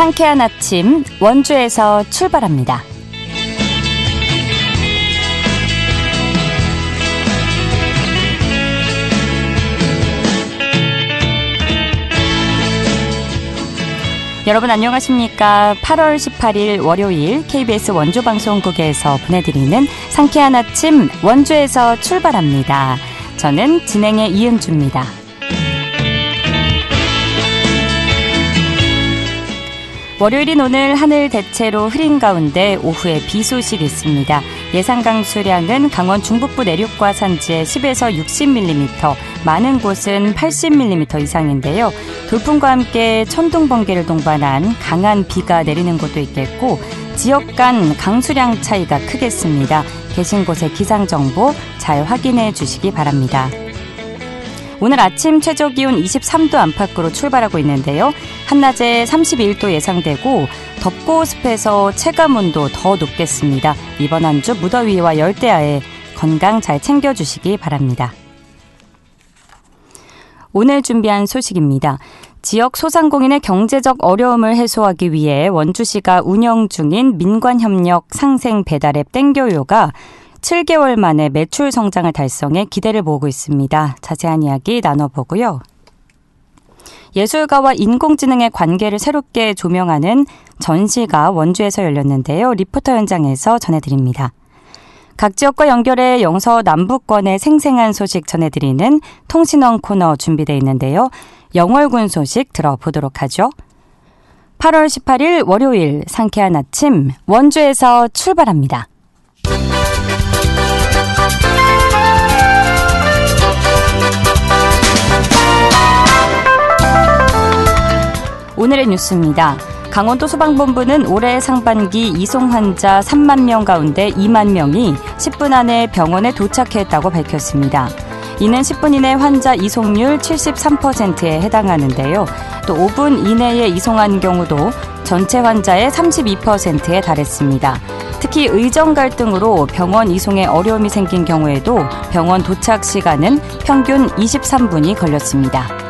상쾌한 아침 원주에서 출발합니다. 여러분 안녕하십니까? 8월 18일 월요일 KBS 원주 방송국에서 보내드리는 상쾌한 아침 원주에서 출발합니다. 저는 진행의 이은주입니다. 월요일인 오늘 하늘 대체로 흐린 가운데 오후에 비 소식 있습니다. 예상 강수량은 강원 중북부 내륙과 산지에 10에서 60mm, 많은 곳은 80mm 이상인데요. 돌풍과 함께 천둥 번개를 동반한 강한 비가 내리는 곳도 있겠고 지역 간 강수량 차이가 크겠습니다. 계신 곳의 기상 정보 잘 확인해 주시기 바랍니다. 오늘 아침 최저 기온 23도 안팎으로 출발하고 있는데요. 한낮에 31도 예상되고 덥고 습해서 체감 온도 더 높겠습니다. 이번 한 주 무더위와 열대야에 건강 잘 챙겨주시기 바랍니다. 오늘 준비한 소식입니다. 지역 소상공인의 경제적 어려움을 해소하기 위해 원주시가 운영 중인 민관협력 상생 배달앱 땡겨요가 7개월 만에 매출 성장을 달성해 기대를 모으고 있습니다. 자세한 이야기 나눠보고요. 예술가와 인공지능의 관계를 새롭게 조명하는 전시가 원주에서 열렸는데요. 리포터 현장에서 전해드립니다. 각 지역과 연결해 영서 남부권의 생생한 소식 전해드리는 통신원 코너 준비되어 있는데요. 영월군 소식 들어보도록 하죠. 8월 18일 월요일 상쾌한 아침 원주에서 출발합니다. 오늘의 뉴스입니다. 강원도 소방본부는 올해 상반기 이송 환자 3만 명 가운데 2만 명이 10분 안에 병원에 도착했다고 밝혔습니다. 이는 10분 이내 환자 이송률 73%에 해당하는데요. 또 5분 이내에 이송한 경우도 전체 환자의 32%에 달했습니다. 특히 의정 갈등으로 병원 이송에 어려움이 생긴 경우에도 병원 도착 시간은 평균 23분이 걸렸습니다.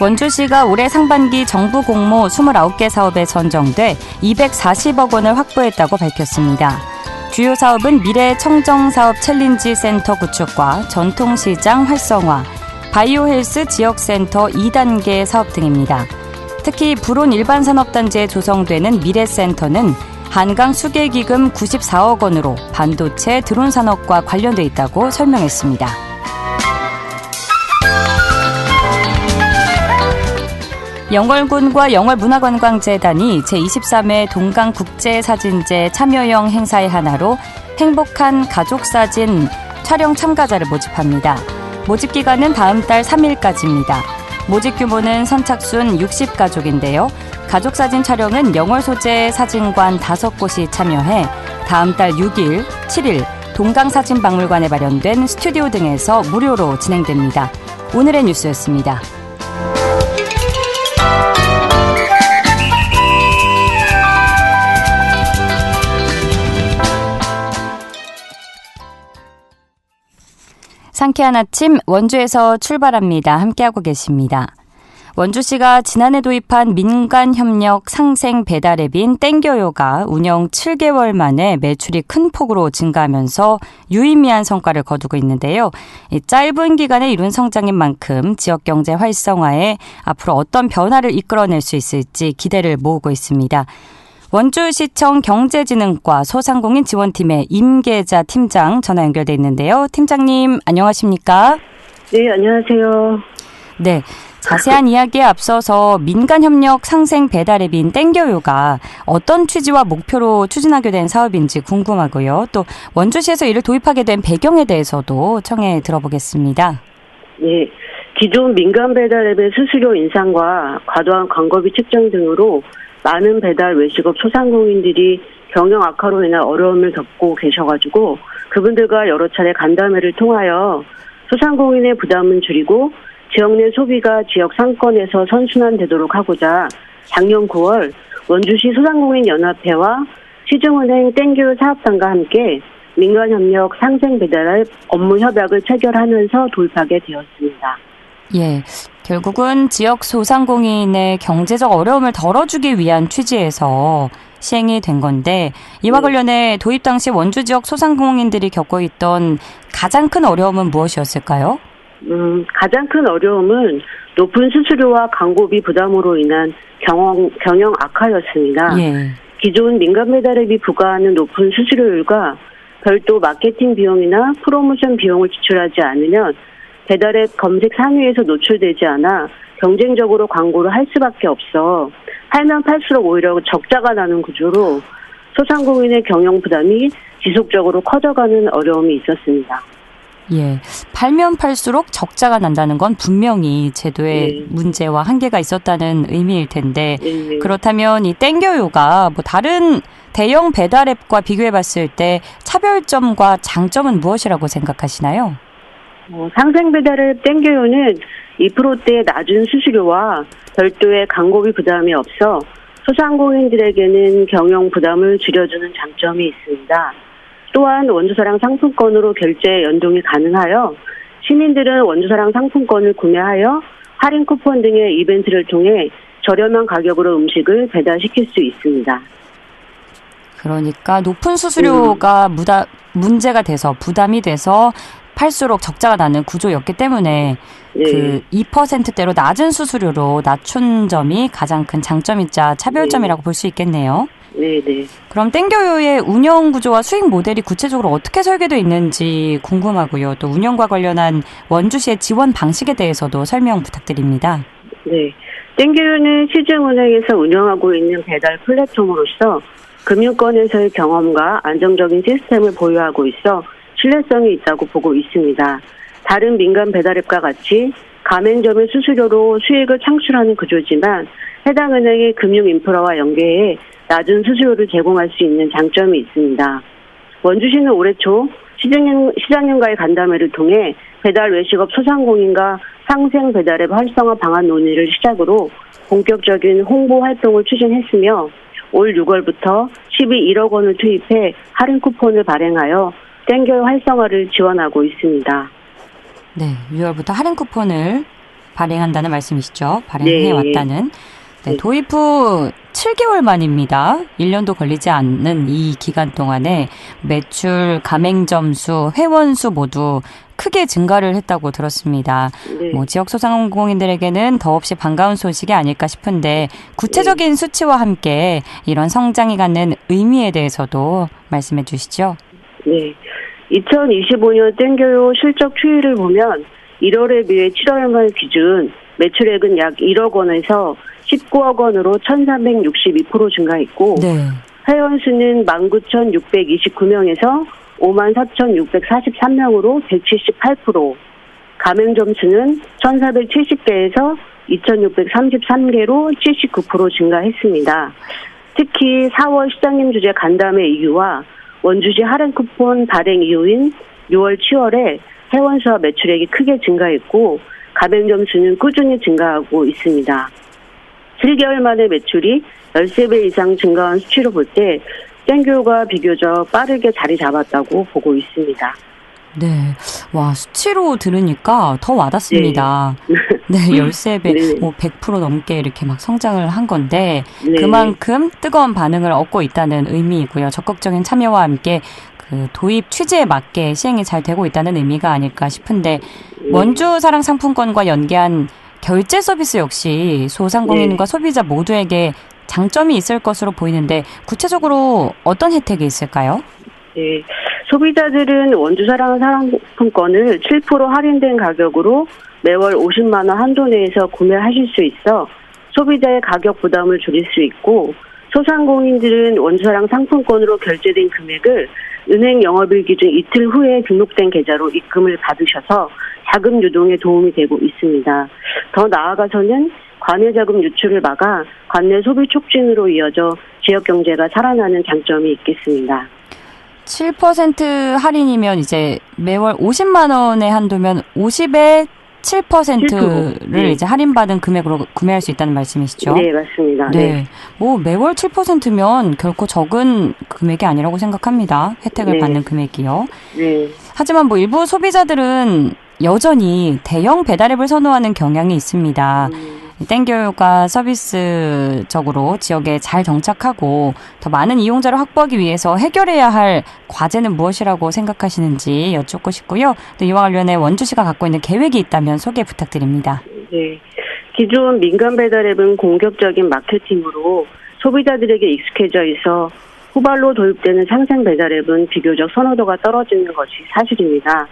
원주시가 올해 상반기 정부 공모 29개 사업에 선정돼 240억 원을 확보했다고 밝혔습니다. 주요 사업은 미래 청정 사업 챌린지 센터 구축과 전통시장 활성화, 바이오 헬스 지역센터 2단계 사업 등입니다. 특히 불온 일반 산업단지에 조성되는 미래센터는 한강 수계기금 94억 원으로 반도체 드론 산업과 관련돼 있다고 설명했습니다. 영월군과 영월문화관광재단이 제23회 동강국제사진제 참여형 행사의 하나로 행복한 가족사진 촬영 참가자를 모집합니다. 모집 기간은 다음 달 3일까지입니다. 모집 규모는 선착순 60가족인데요. 가족사진 촬영은 영월 소재 사진관 5곳이 참여해 다음 달 6일, 7일 동강사진박물관에 마련된 스튜디오 등에서 무료로 진행됩니다. 오늘의 뉴스였습니다. 상쾌한 아침 원주에서 출발합니다. 함께하고 계십니다. 원주시가 지난해 도입한 민간협력 상생 배달 앱인 땡겨요가 운영 7개월 만에 매출이 큰 폭으로 증가하면서 유의미한 성과를 거두고 있는데요. 짧은 기간에 이룬 성장인 만큼 지역 경제 활성화에 앞으로 어떤 변화를 이끌어낼 수 있을지 기대를 모으고 있습니다. 원주시청 경제진흥과 소상공인 지원팀의 임계자 팀장 전화 연결돼 있는데요. 팀장님 안녕하십니까? 네, 안녕하세요. 네. 자세한 이야기에 앞서서 민간협력 상생 배달 앱인 땡겨요가 어떤 취지와 목표로 추진하게 된 사업인지 궁금하고요. 또 원주시에서 이를 도입하게 된 배경에 대해서도 청해 들어보겠습니다. 네. 기존 민간 배달 앱의 수수료 인상과 과도한 광고비 측정 등으로 많은 배달 외식업 소상공인들이 경영 악화로 인한 어려움을 겪고 계셔가지고 그분들과 여러 차례 간담회를 통하여 소상공인의 부담은 줄이고 지역 내 소비가 지역 상권에서 선순환되도록 하고자 작년 9월 원주시 소상공인 연합회와 시중은행 땡큐 사업단과 함께 민간협력 상생 배달할 업무 협약을 체결하면서 도입하게 되었습니다. 예. 결국은 지역 소상공인의 경제적 어려움을 덜어주기 위한 취지에서 시행이 된 건데 이와 네. 관련해 도입 당시 원주 지역 소상공인들이 겪고 있던 가장 큰 어려움은 무엇이었을까요? 음, 가장 큰 어려움은 높은 수수료와 광고비 부담으로 인한 경영, 경영 악화였습니다. 예. 기존 민간 배달앱이 부과하는 높은 수수료율과 별도 마케팅 비용이나 프로모션 비용을 지출하지 않으면 배달앱 검색 상위에서 노출되지 않아 경쟁적으로 광고를 할 수밖에 없어 팔면 팔수록 오히려 적자가 나는 구조로 소상공인의 경영 부담이 지속적으로 커져가는 어려움이 있었습니다. 예. 팔면 팔수록 적자가 난다는 건 분명히 제도의 네. 문제와 한계가 있었다는 의미일 텐데 네. 그렇다면 이 땡겨요가 뭐 다른 대형 배달 앱과 비교해 봤을 때 차별점과 장점은 무엇이라고 생각하시나요? 어, 상생 배달앱 땡겨요는 2%대 낮은 수수료와 별도의 광고비 부담이 없어 소상공인들에게는 경영 부담을 줄여주는 장점이 있습니다. 또한 원주사랑 상품권으로 결제 연동이 가능하여 시민들은 원주사랑 상품권을 구매하여 할인 쿠폰 등의 이벤트를 통해 저렴한 가격으로 음식을 배달시킬 수 있습니다. 그러니까 높은 수수료가 무다, 문제가 돼서 부담이 돼서 팔수록 적자가 나는 구조였기 때문에 네. 그 2%대로 낮은 수수료로 낮춘 점이 가장 큰 장점이자 차별점이라고 볼 수 있겠네요. 네, 네. 그럼 땡겨요의 운영 구조와 수익 모델이 구체적으로 어떻게 설계되어 있는지 궁금하고요. 또 운영과 관련한 원주시의 지원 방식에 대해서도 설명 부탁드립니다. 네. 땡겨요는 시중은행에서 운영하고 있는 배달 플랫폼으로서 금융권에서의 경험과 안정적인 시스템을 보유하고 있어 신뢰성이 있다고 보고 있습니다. 다른 민간 배달앱과 같이 가맹점의 수수료로 수익을 창출하는 구조지만 해당 은행의 금융 인프라와 연계해 낮은 수수료를 제공할 수 있는 장점이 있습니다. 원주시는 올해 초 시장연, 시장연과의 간담회를 통해 배달 외식업 소상공인과 상생 배달앱 활성화 방안 논의를 시작으로 본격적인 홍보 활동을 추진했으며 올 6월부터 12 1억 원을 투입해 할인 쿠폰을 발행하여 땡겨 활성화를 지원하고 있습니다. 네, 6월부터 할인 쿠폰을 발행한다는 말씀이시죠? 발행해 네. 왔다는. 네, 네. 도입 후 7개월 만입니다. 1년도 걸리지 않는 이 기간 동안에 매출, 가맹점 수, 회원 수 모두 크게 증가를 했다고 들었습니다. 네. 뭐 지역 소상공인들에게는 더없이 반가운 소식이 아닐까 싶은데 구체적인 수치와 함께 이런 성장이 갖는 의미에 대해서도 말씀해 주시죠. 네. 2025년 땡겨요 실적 추이를 보면 1월에 비해 7월말 기준 매출액은 약 1억 원에서 19억 원으로 1,362% 증가했고 네. 회원 수는 19,629명에서 54,643명으로 178%, 가맹점 수는 1,470개에서 2,633개로 79% 증가했습니다. 특히 4월 시장님 주재 간담회 이후와 원주시 할인 쿠폰 발행 이후인 6월, 7월에 회원 수와 매출액이 크게 증가했고 가맹점 수는 꾸준히 증가하고 있습니다. 7개월 만에 매출이 13배 이상 증가한 수치로 볼 때 땡교가 비교적 빠르게 자리 잡았다고 보고 있습니다. 네. 와, 수치로 들으니까 더 와닿습니다. 네, 13배, 네. 뭐 100% 넘게 이렇게 막 성장을 한 건데 네. 그만큼 뜨거운 반응을 얻고 있다는 의미이고요. 적극적인 참여와 함께 그 도입 취지에 맞게 시행이 잘 되고 있다는 의미가 아닐까 싶은데 네. 원주 사랑 상품권과 연계한 결제 서비스 역시 소상공인과 네. 소비자 모두에게 장점이 있을 것으로 보이는데 구체적으로 어떤 혜택이 있을까요? 네. 소비자들은 원주사랑 상품권을 7% 할인된 가격으로 매월 50만 원 한도 내에서 구매하실 수 있어 소비자의 가격 부담을 줄일 수 있고 소상공인들은 원주사랑 상품권으로 결제된 금액을 은행 영업일 기준 이틀 후에 등록된 계좌로 입금을 받으셔서 자금 유동에 도움이 되고 있습니다. 더 나아가서는 관내 자금 유출을 막아 관내 소비 촉진으로 이어져 지역 경제가 살아나는 장점이 있겠습니다. 7% 할인이면 이제 매월 50만 원의 한도면 50에 7%를 네. 이제 할인받은 금액으로 구매할 수 있다는 말씀이시죠? 네, 맞습니다. 네. 뭐 매월 7%면 결코 적은 금액이 아니라고 생각합니다. 혜택을 네. 받는 금액이요. 네. 하지만 뭐 일부 소비자들은 여전히 대형 배달앱을 선호하는 경향이 있습니다. 음. 땡교가 서비스적으로 지역에 잘 정착하고 더 많은 이용자를 확보하기 위해서 해결해야 할 과제는 무엇이라고 생각하시는지 여쭙고 싶고요. 또 이와 관련해 원주시가 갖고 있는 계획이 있다면 소개 부탁드립니다. 네. 기존 민간 배달앱은 공격적인 마케팅으로 소비자들에게 익숙해져 있어 후발로 도입되는 상생 배달앱은 비교적 선호도가 떨어지는 것이 사실입니다.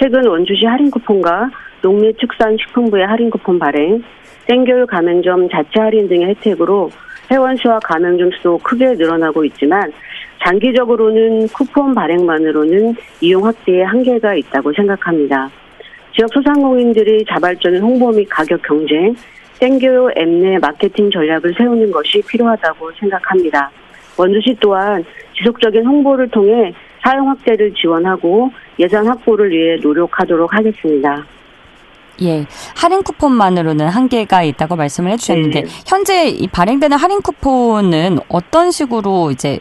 최근 원주시 할인 쿠폰과 농림축산식품부의 할인 쿠폰 발행, 땡겨울 가맹점 자체 할인 등의 혜택으로 회원 수와 가맹점 수도 크게 늘어나고 있지만 장기적으로는 쿠폰 발행만으로는 이용 확대에 한계가 있다고 생각합니다. 지역 소상공인들이 자발적인 홍보 및 가격 경쟁, 땡겨요 앱내 마케팅 전략을 세우는 것이 필요하다고 생각합니다. 원주시 또한 지속적인 홍보를 통해 사용 확대를 지원하고 예산 확보를 위해 노력하도록 하겠습니다. 예, 할인 쿠폰만으로는 한계가 있다고 말씀을 해주셨는데 네. 현재 이 발행되는 할인 쿠폰은 어떤 식으로 이제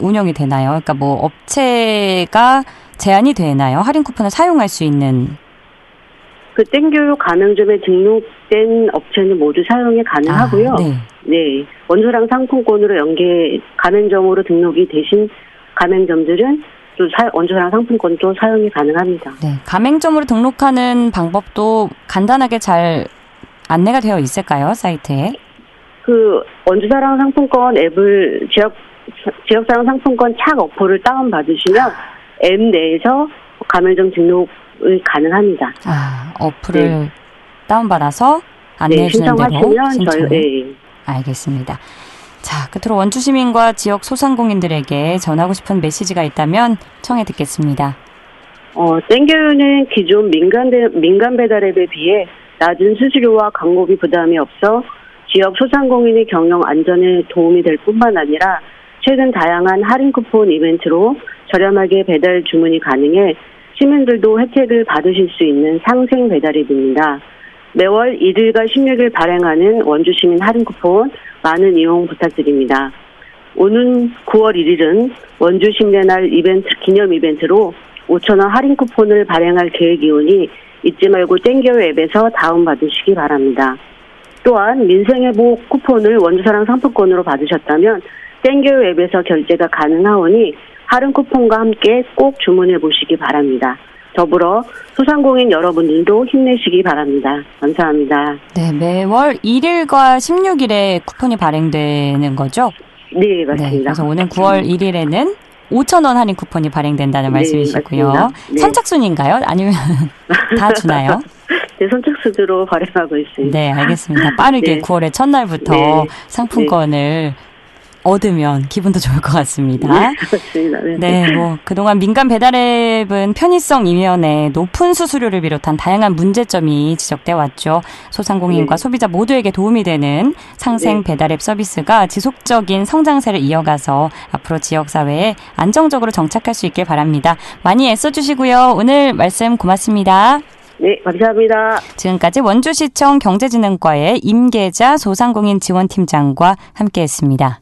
운영이 되나요? 그러니까 뭐 업체가 제한이 되나요? 할인 쿠폰을 사용할 수 있는 그 땡교육 가맹점에 등록된 업체는 모두 사용이 가능하고요. 아, 네. 네. 원조랑 상품권으로 연계 가맹점으로 등록이 되신 가맹점들은 또 사, 원조랑 상품권도 사용이 가능합니다. 네, 가맹점으로 등록하는 방법도 간단하게 잘 안내가 되어 있을까요? 사이트에? 그 원주사랑 상품권 앱을 지역 지역사랑 상품권 착 어플을 다운 받으시면 앱 내에서 가맹점 등록이 가능합니다. 아, 어플을 네. 다운 받아서 안내해 네, 주는 대로 신청하시면 저희. 네. 알겠습니다. 자, 끝으로 원주 시민과 지역 소상공인들에게 전하고 싶은 메시지가 있다면 청해 듣겠습니다. 어, 땡겨유는 기존 민간, 배, 민간 배달 앱에 비해 낮은 수수료와 광고비 부담이 없어 지역 소상공인의 경영 안전에 도움이 될 뿐만 아니라 최근 다양한 할인 쿠폰 이벤트로 저렴하게 배달 주문이 가능해 시민들도 혜택을 받으실 수 있는 상생 배달 앱입니다. 매월 1일과 16일 발행하는 원주 시민 할인 쿠폰 많은 이용 부탁드립니다. 오는 9월 1일은 원주 신뢰날 이벤트 기념 이벤트로 5천원 할인 쿠폰을 발행할 계획이오니 잊지 말고 땡겨요 앱에서 다운받으시기 바랍니다. 또한 민생회복 쿠폰을 원주사랑 상품권으로 받으셨다면 땡겨요 앱에서 결제가 가능하오니 할인 쿠폰과 함께 꼭 주문해 보시기 바랍니다. 더불어 소상공인 여러분들도 힘내시기 바랍니다. 감사합니다. 네, 매월 1일과 16일에 쿠폰이 발행되는 거죠? 네, 네, 맞습니다. 그래서 오는 9월 1일에는 5,000원 할인 쿠폰이 발행된다는 네, 말씀이시고요. 네. 선착순인가요? 아니면 다 주나요? 네, 선착순으로 발행하고 있습니다. 네, 알겠습니다. 빠르게 네. 9월의 첫날부터 네. 상품권을 얻으면 기분도 좋을 것 같습니다. 맞습니다. 네. 네, 뭐 그동안 민간 배달앱은 편의성 이면에 높은 수수료를 비롯한 다양한 문제점이 지적돼 왔죠. 소상공인과 네. 소비자 모두에게 도움이 되는 상생 네. 배달앱 서비스가 지속적인 성장세를 이어가서 앞으로 지역 사회에 안정적으로 정착할 수 있길 바랍니다. 많이 애써 주시고요. 오늘 말씀 고맙습니다. 네, 감사합니다. 지금까지 원주시청 경제진흥과의 임계자 소상공인 지원팀장과 함께했습니다.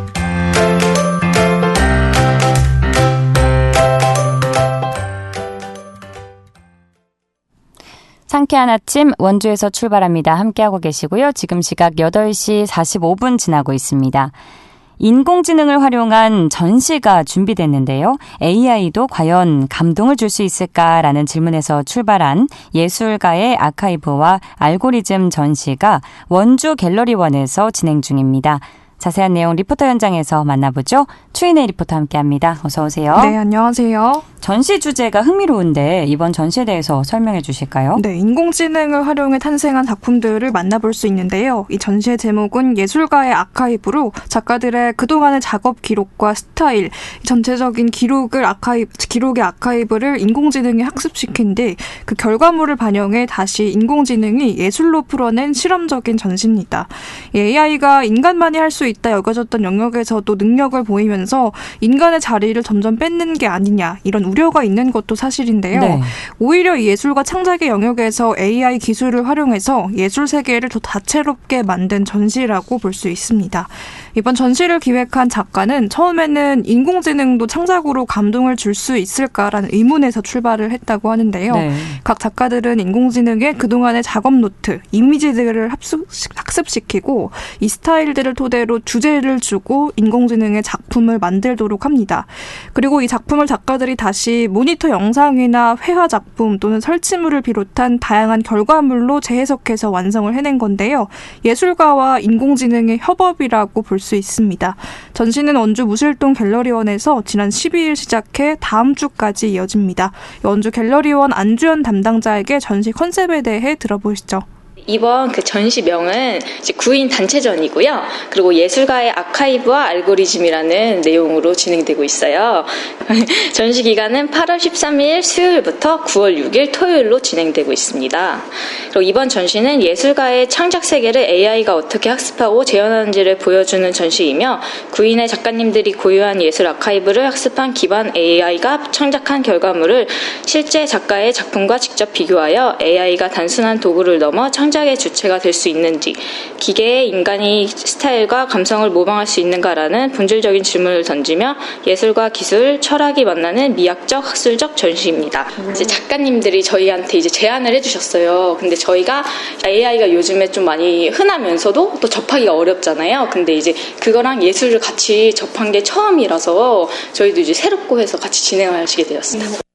상쾌한 아침 원주에서 출발합니다. 함께하고 계시고요. 지금 시각 8시 45분 지나고 있습니다. 인공지능을 활용한 전시가 준비됐는데요. AI도 과연 감동을 줄 수 있을까라는 질문에서 출발한 예술가의 아카이브와 알고리즘 전시가 원주 갤러리원에서 진행 중입니다. 자세한 내용 리포터 현장에서 만나보죠. 추인의 리포터 함께합니다. 어서 오세요. 네, 안녕하세요. 전시 주제가 흥미로운데 이번 전시에 대해서 설명해 주실까요? 네, 인공지능을 활용해 탄생한 작품들을 만나볼 수 있는데요. 이 전시의 제목은 예술가의 아카이브로 작가들의 그동안의 작업 기록과 스타일, 전체적인 기록을 아카이 기록의 아카이브를 인공지능에 학습시킨 뒤 그 결과물을 반영해 다시 인공지능이 예술로 풀어낸 실험적인 전시입니다. 이 AI가 인간만이 할 수 있다 여겨졌던 영역에서도 능력을 보이면서 인간의 자리를 점점 뺏는 게 아니냐 이런 우려가 있는 것도 사실인데요. 네. 오히려 예술과 창작의 영역에서 AI 기술을 활용해서 예술 세계를 더 다채롭게 만든 전시라고 볼 수 있습니다. 이번 전시를 기획한 작가는 처음에는 인공지능도 창작으로 감동을 줄 수 있을까라는 의문에서 출발을 했다고 하는데요. 네. 각 작가들은 인공지능의 그동안의 작업 노트, 이미지들을 합숙, 학습시키고 이 스타일들을 토대로 주제를 주고 인공지능의 작품을 만들도록 합니다. 그리고 이 작품을 작가들이 다시 모니터 영상이나 회화 작품 또는 설치물을 비롯한 다양한 결과물로 재해석해서 완성을 해낸 건데요. 예술가와 인공지능의 협업이라고 볼 수 있습니다. 전시는 원주 무실동 갤러리원에서 지난 12일 시작해 다음 주까지 이어집니다. 원주 갤러리원 안주현 담당자에게 전시 컨셉에 대해 들어보시죠. 이번 그 전시명은 구인 단체전이고요. 그리고 예술가의 아카이브와 알고리즘이라는 내용으로 진행되고 있어요. 전시 기간은 8월 13일 수요일부터 9월 6일 토요일로 진행되고 있습니다. 그리고 이번 전시는 예술가의 창작 세계를 AI가 어떻게 학습하고 재현하는지를 보여주는 전시이며 구인의 작가님들이 고유한 예술 아카이브를 학습한 기반 AI가 창작한 결과물을 실제 작가의 작품과 직접 비교하여 AI가 단순한 도구를 넘어 창 창작의 주체가 될 수 있는지, 기계의 인간이 스타일과 감성을 모방할 수 있는가라는 본질적인 질문을 던지며 예술과 기술, 철학이 만나는 미학적, 학술적 전시입니다. 이제 작가님들이 저희한테 이제 제안을 해주셨어요. 근데 저희가 AI가 요즘에 좀 많이 흔하면서도 또 접하기가 어렵잖아요. 근데 이제 그거랑 예술을 같이 접한 게 처음이라서 저희도 이제 새롭고 해서 같이 진행하시게 되었습니다.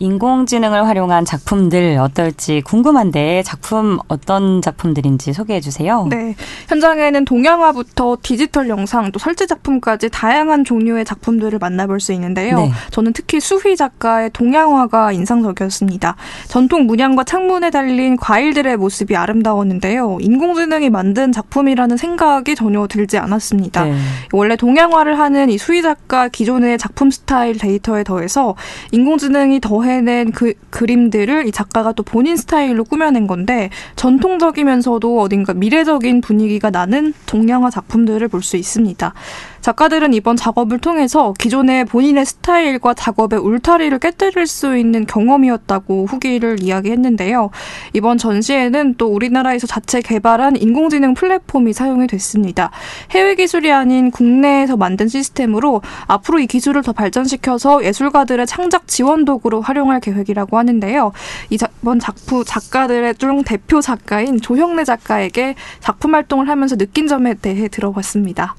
인공지능을 활용한 작품들 어떨지 궁금한데 작품 어떤 작품들인지 소개해 주세요. 네. 현장에는 동양화부터 디지털 영상 또 설치 작품까지 다양한 종류의 작품들을 만나볼 수 있는데요. 네. 저는 특히 수휘 작가의 동양화가 인상적이었습니다. 전통 문양과 창문에 달린 과일들의 모습이 아름다웠는데요. 인공지능이 만든 작품이라는 생각이 전혀 들지 않았습니다. 네. 원래 동양화를 하는 이 수휘 작가 기존의 작품 스타일 데이터에 더해서 인공지능이 더해 해낸 그 그림들을 이 작가가 또 본인 스타일로 꾸며낸 건데 전통적이면서도 어딘가 미래적인 분위기가 나는 동양화 작품들을 볼 수 있습니다. 작가들은 이번 작업을 통해서 기존의 본인의 스타일과 작업의 울타리를 깨뜨릴 수 있는 경험이었다고 후기를 이야기했는데요. 이번 전시에는 또 우리나라에서 자체 개발한 인공지능 플랫폼이 사용이 됐습니다. 해외 기술이 아닌 국내에서 만든 시스템으로 앞으로 이 기술을 더 발전시켜서 예술가들의 창작 지원 도구로 활용할 계획이라고 하는데요. 이번 작품 작가들의 중 대표 작가인 조형래 작가에게 작품 활동을 하면서 느낀 점에 대해 들어봤습니다.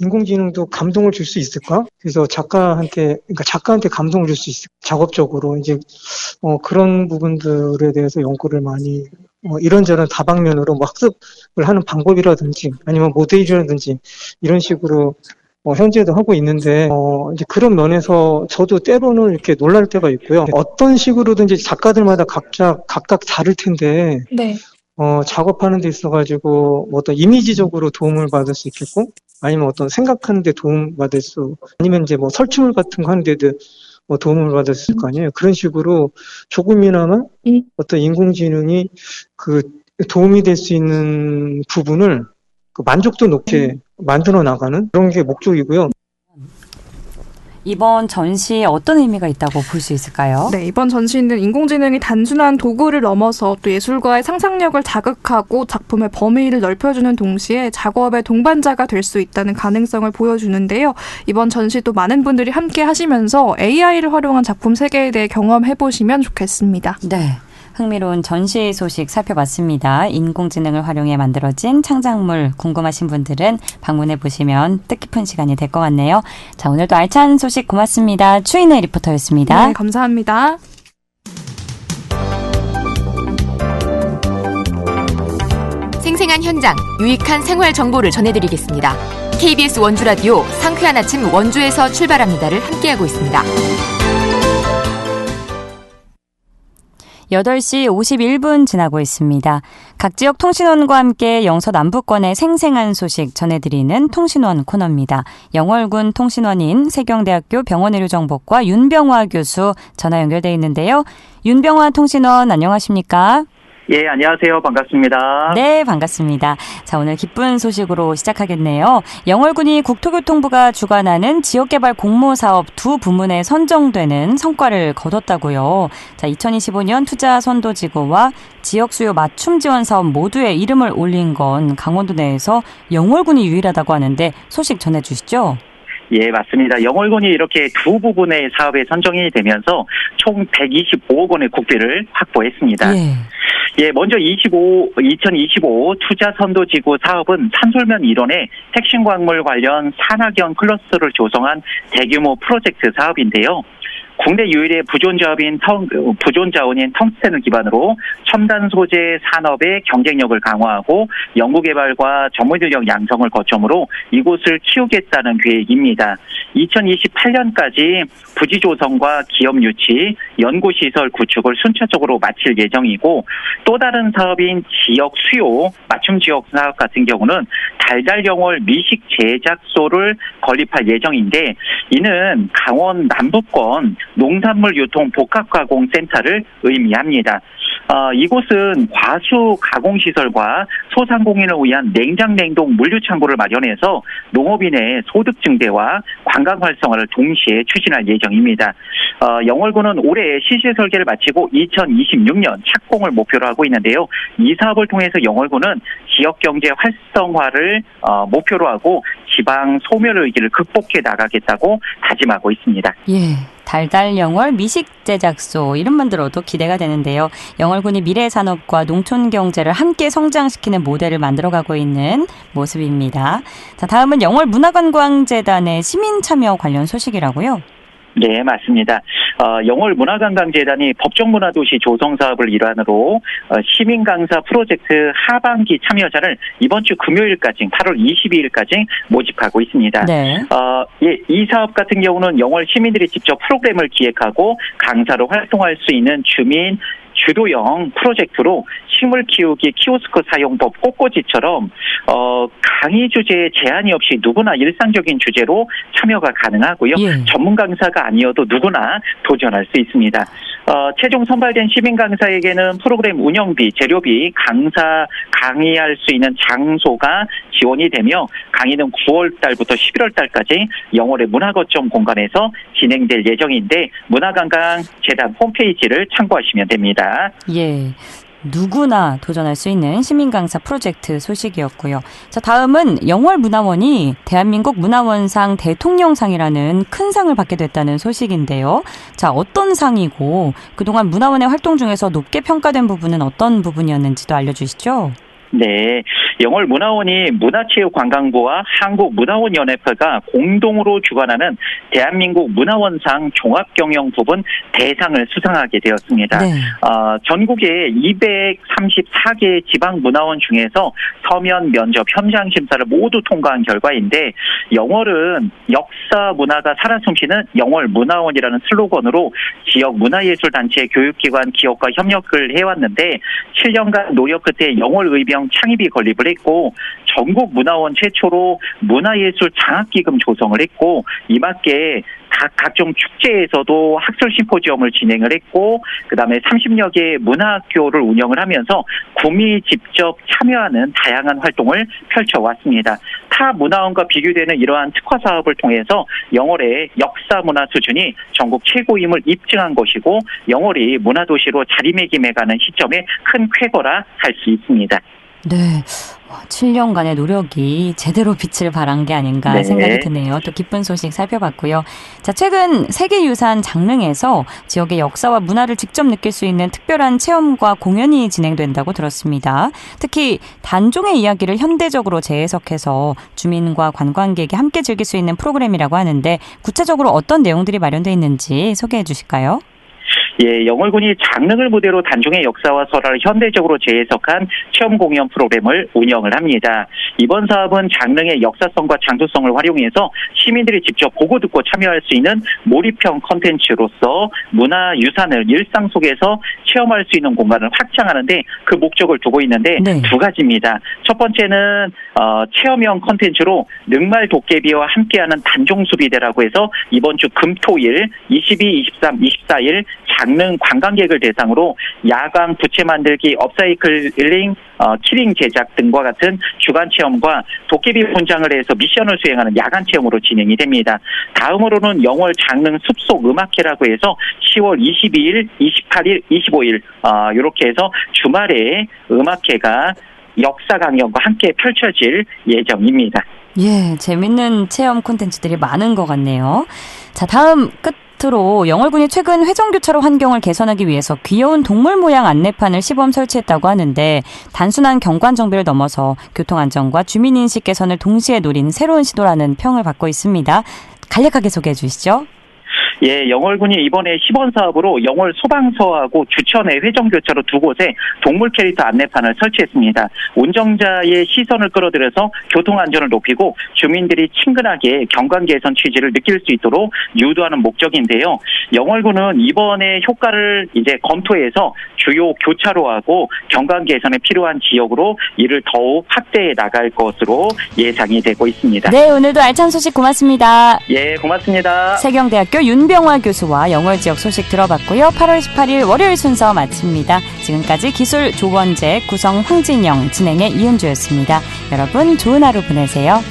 인공지능도 감동을 줄 수 있을까? 그래서 작가한테, 그러니까 작가한테 감동을 줄 수 있을, 작업적으로 이제, 어, 그런 부분들에 대해서 연구를 많이, 어, 이런저런 다방면으로 뭐 학습을 하는 방법이라든지 아니면 모델이라든지 이런 식으로 어, 현재도 하고 있는데 어, 이제 그런 면에서 저도 때로는 이렇게 놀랄 때가 있고요. 어떤 식으로든지 작가들마다 각자 각각 다를 텐데 네. 어, 작업하는 데 있어가지고 뭐 어떤 이미지적으로 도움을 받을 수 있겠고 아니면 어떤 생각하는 데 도움 받을 수 아니면 이제 뭐 설치물 같은 거 하는데도 뭐 도움을 받을 수 있을 거 아니에요. 그런 식으로 조금이나마 음. 어떤 인공지능이 그 도움이 될 수 있는 부분을 그 만족도 높게 음. 만들어 나가는 그런 게 목적이고요. 이번 전시에 어떤 의미가 있다고 볼 수 있을까요? 네, 이번 전시는 인공지능이 단순한 도구를 넘어서 또 예술가의 상상력을 자극하고 작품의 범위를 넓혀주는 동시에 작업의 동반자가 될 수 있다는 가능성을 보여주는데요. 이번 전시도 많은 분들이 함께 하시면서 AI를 활용한 작품 세계에 대해 경험해 보시면 좋겠습니다. 네. 흥미로운 전시 소식 살펴봤습니다. 인공지능을 활용해 만들어진 창작물 궁금하신 분들은 방문해 보시면 뜻깊은 시간이 될 것 같네요. 자, 오늘도 알찬 소식 고맙습니다. 추인의 리포터였습니다. 네, 감사합니다. 생생한 현장, 유익한 생활 정보를 전해드리겠습니다. KBS 원주 라디오 상쾌한 아침 원주에서 출발합니다를 함께하고 있습니다. 8시 51분 지나고 있습니다. 각 지역 통신원과 함께 영서 남부권의 생생한 소식 전해드리는 통신원 코너입니다. 영월군 통신원인 세경대학교 병원의료정보과 윤병화 교수 전화 연결돼 있는데요. 윤병화 통신원 안녕하십니까? 예, 안녕하세요. 반갑습니다. 네, 반갑습니다. 자, 오늘 기쁜 소식으로 시작하겠네요. 영월군이 국토교통부가 주관하는 지역개발 공모 사업 두 부문에 선정되는 성과를 거뒀다고요. 자, 2025년 투자 선도지구와 지역 수요 맞춤 지원 사업 모두에 이름을 올린 건 강원도 내에서 영월군이 유일하다고 하는데 소식 전해 주시죠. 예, 맞습니다. 영월군이 이렇게 두 부분의 사업에 선정이 되면서 총 125억 원의 국비를 확보했습니다. 예. 예, 먼저 25, 2025 투자 선도 지구 사업은 산솔면 일원의 핵심 광물 관련 산학연 클러스터를 조성한 대규모 프로젝트 사업인데요. 국내 유일의 부존자업인 텅, 부존자원인 텅스텐을 기반으로 첨단 소재 산업의 경쟁력을 강화하고 연구개발과 전문인력 양성을 거점으로 이곳을 키우겠다는 계획입니다. 2028년까지 부지 조성과 기업 유치, 연구시설 구축을 순차적으로 마칠 예정이고 또 다른 사업인 지역 수요 맞춤 지역 사업 같은 경우는 달달영월 미식 제작소를 건립할 예정인데 이는 강원 남부권 농산물 유통 복합 가공 센터를 의미합니다. 어, 이곳은 과수 가공 시설과 소상공인을 위한 냉장 냉동 물류 창고를 마련해서 농업인의 소득 증대와 관광 활성화를 동시에 추진할 예정입니다. 어, 영월군은 올해 시실 설계를 마치고 2026년 착공을 목표로 하고 있는데요. 이 사업을 통해서 영월군은 지역 경제 활성화를 어, 목표로 하고 지방 소멸 위기를 극복해 나가겠다고 다짐하고 있습니다. 예. 달달 영월 미식 제작소 이름만 들어도 기대가 되는데요. 영월군이 미래 산업과 농촌 경제를 함께 성장시키는 모델을 만들어가고 있는 모습입니다. 자, 다음은 영월 문화관광재단의 시민 참여 관련 소식이라고요. 네, 맞습니다. 어, 영월 문화관광재단이 법정문화도시 조성 사업을 일환으로 어, 시민 강사 프로젝트 하반기 참여자를 이번 주 금요일까지 8월 22일까지 모집하고 있습니다. 네. 어, 예, 이 사업 같은 경우는 영월 시민들이 직접 프로그램을 기획하고 강사로 활동할 수 있는 주민 주도형 프로젝트로 식물 키우기 키오스크 사용법 꽃꽂이처럼 어, 강의 주제에 제한이 없이 누구나 일상적인 주제로 참여가 가능하고요. 예. 전문 강사가 아니어도 누구나 도전할 수 있습니다. 어, 최종 선발된 시민 강사에게는 프로그램 운영비, 재료비, 강사 강의할 수 있는 장소가 지원이 되며 강의는 9월 달부터 11월 달까지 영월의 문화거점 공간에서 진행될 예정인데 문화관광 재단 홈페이지를 참고하시면 됩니다. 예. 누구나 도전할 수 있는 시민 강사 프로젝트 소식이었고요. 자, 다음은 영월 문화원이 대한민국 문화원상 대통령상이라는 큰 상을 받게 됐다는 소식인데요. 자, 어떤 상이고 그동안 문화원의 활동 중에서 높게 평가된 부분은 어떤 부분이었는지도 알려 주시죠. 네, 영월 문화원이 문화체육관광부와 한국문화원연합회가 공동으로 주관하는 대한민국 문화원상 종합경영 부분 대상을 수상하게 되었습니다. 네. 어, 전국의 234개 지방 문화원 중에서 서면 면접 현장 심사를 모두 통과한 결과인데 영월은 역사 문화가 살아 숨쉬는 영월 문화원이라는 슬로건으로 지역 문화예술 단체 교육기관 기업과 협력을 해왔는데 7년간 노력 끝에 영월 의병 창립이 건립을 했고 전국 문화원 최초로 문화예술 장학기금 조성을 했고 이맞게 각 각종 축제에서도 학술 심포지엄을 진행을 했고 그다음에 30여 개의 문화학교를 운영을 하면서 구미 직접 참여하는 다양한 활동을 펼쳐왔습니다. 타 문화원과 비교되는 이러한 특화 사업을 통해서 영월의 역사 문화 수준이 전국 최고임을 입증한 것이고 영월이 문화도시로 자리매김해가는 시점에 큰 쾌거라 할 수 있습니다. 네. 7년간의 노력이 제대로 빛을 발한 게 아닌가 네. 생각이 드네요. 또 기쁜 소식 살펴봤고요. 자, 최근 세계유산 장릉에서 지역의 역사와 문화를 직접 느낄 수 있는 특별한 체험과 공연이 진행된다고 들었습니다. 특히 단종의 이야기를 현대적으로 재해석해서 주민과 관광객이 함께 즐길 수 있는 프로그램이라고 하는데 구체적으로 어떤 내용들이 마련되어 있는지 소개해 주실까요? 예, 영월군이 장릉을 무대로 단종의 역사와 설화를 현대적으로 재해석한 체험 공연 프로그램을 운영을 합니다. 이번 사업은 장릉의 역사성과 장소성을 활용해서 시민들이 직접 보고 듣고 참여할 수 있는 몰입형 컨텐츠로서 문화 유산을 일상 속에서 체험할 수 있는 공간을 확장하는데 그 목적을 두고 있는데 네. 두 가지입니다. 첫 번째는 어, 체험형 컨텐츠로 늑말 도깨비와 함께하는 단종수비대라고 해서 이번 주 금토일 22, 23, 24일 장릉 관광객을 대상으로 야광 부채 만들기, 업사이클링, 어, 키링 제작 등과 같은 주간 체험과 도깨비 분장을 해서 미션을 수행하는 야간 체험으로 진행이 됩니다. 다음으로는 영월 장릉 숲속 음악회라고 해서 10월 22일, 28일, 25일 어, 이렇게 해서 주말에 음악회가 역사 강연과 함께 펼쳐질 예정입니다. 예, 재밌는 체험 콘텐츠들이 많은 것 같네요. 자, 다음 끝 으로 영월군이 최근 회전교차로 환경을 개선하기 위해서 귀여운 동물 모양 안내판을 시범 설치했다고 하는데 단순한 경관 정비를 넘어서 교통 안전과 주민 인식 개선을 동시에 노린 새로운 시도라는 평을 받고 있습니다. 간략하게 소개해 주시죠. 예, 영월군이 이번에 시범 사업으로 영월 소방서하고 주천의 회전교차로 두 곳에 동물 캐릭터 안내판을 설치했습니다. 운전자의 시선을 끌어들여서 교통 안전을 높이고 주민들이 친근하게 경관 개선 취지를 느낄 수 있도록 유도하는 목적인데요. 영월군은 이번에 효과를 이제 검토해서 주요 교차로하고 경관 개선에 필요한 지역으로 이를 더욱 확대해 나갈 것으로 예상이 되고 있습니다. 네, 오늘도 알찬 소식 고맙습니다. 예, 고맙습니다. 세경대학교 윤 병화 교수와 영월 지역 소식 들어봤고요. 8월 18일 월요일 순서 마칩니다. 지금까지 기술 조원재, 구성 황진영, 진행의 이은주였습니다. 여러분 좋은 하루 보내세요.